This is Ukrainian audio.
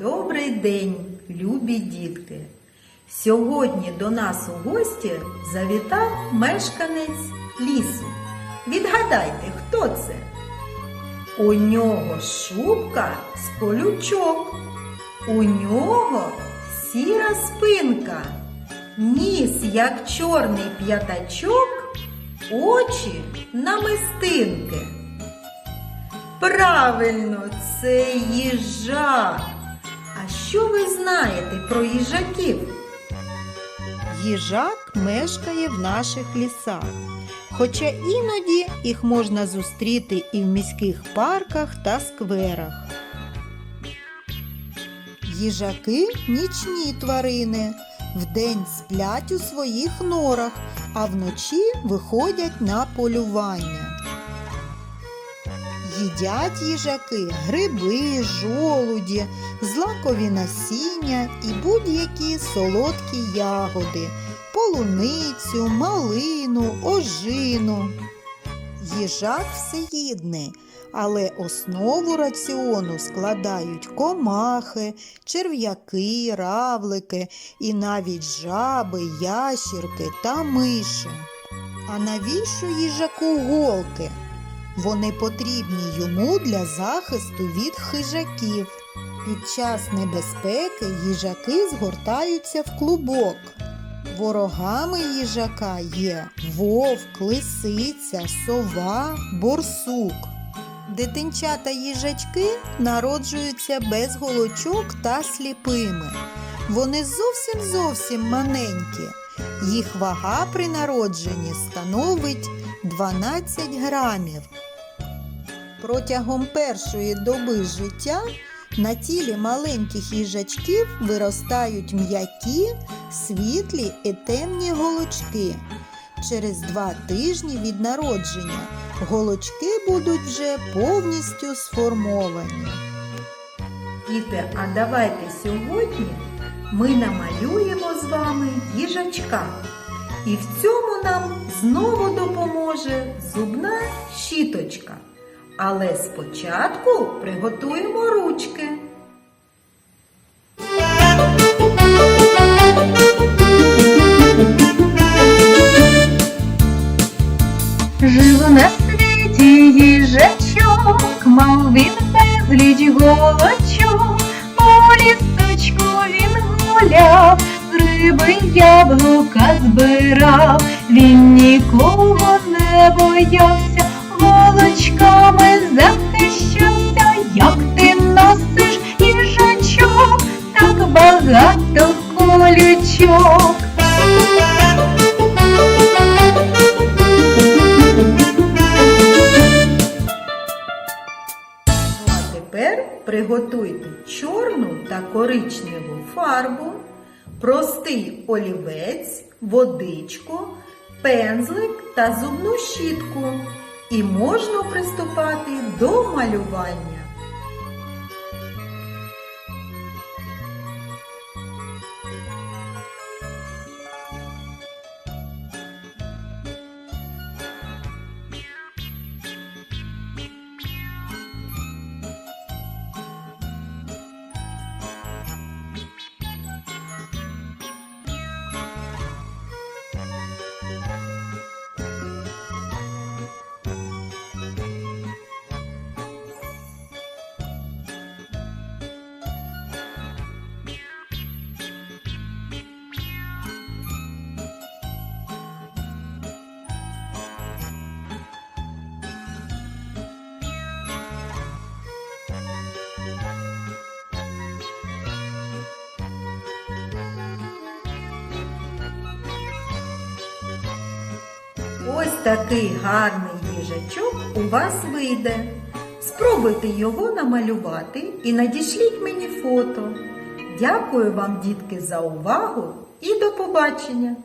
Добрий день, любі дітки! Сьогодні до нас у гості завітав мешканець лісу. Відгадайте, хто це? У нього шубка з колючок. У нього сіра спинка, ніс, як чорний п'ятачок, очі намистинки. Правильно, це їжак. Що ви знаєте про їжаків? Їжак мешкає в наших лісах, хоча іноді їх можна зустріти і в міських парках та скверах. Їжаки нічні тварини, вдень сплять у своїх норах, а вночі виходять на полювання. Їдять їжаки гриби, жолуді, злакові насіння і будь-які солодкі ягоди, полуницю, малину, ожину. Їжак всеїдний, але основу раціону складають комахи, черв'яки, равлики і навіть жаби, ящірки та миші. А навіщо їжаку голки? Вони потрібні йому для захисту від хижаків. Під час небезпеки їжаки згортаються в клубок. Ворогами їжака є вовк, лисиця, сова, борсук. Дитинчата їжачки народжуються без голочок та сліпими. Вони зовсім зовсім маленькі. Їх вага при народженні становить 12 грамів. Протягом першої доби життя на тілі маленьких їжачків виростають м'які, світлі і темні голочки. Через два тижні від народження голочки будуть вже повністю сформовані. Діти, а давайте сьогодні ми намалюємо з вами їжачка. І в цьому нам знову допоможе зубна щіточка. Але спочатку приготуємо ручки. Жив на світі їжачок, мав він безліч голочок, риби яблука збирав, він нікого не боявся, голочками захищався, як ти носиш їжачок, так багато колючок. Тепер приготуйте чорну та коричневу фарбу, простий олівець, водичку, пензлик та зубну щітку. І можна приступати до малювання. Такий гарний їжачок у вас вийде. Спробуйте його намалювати і надішліть мені фото. Дякую вам, дітки, за увагу і до побачення!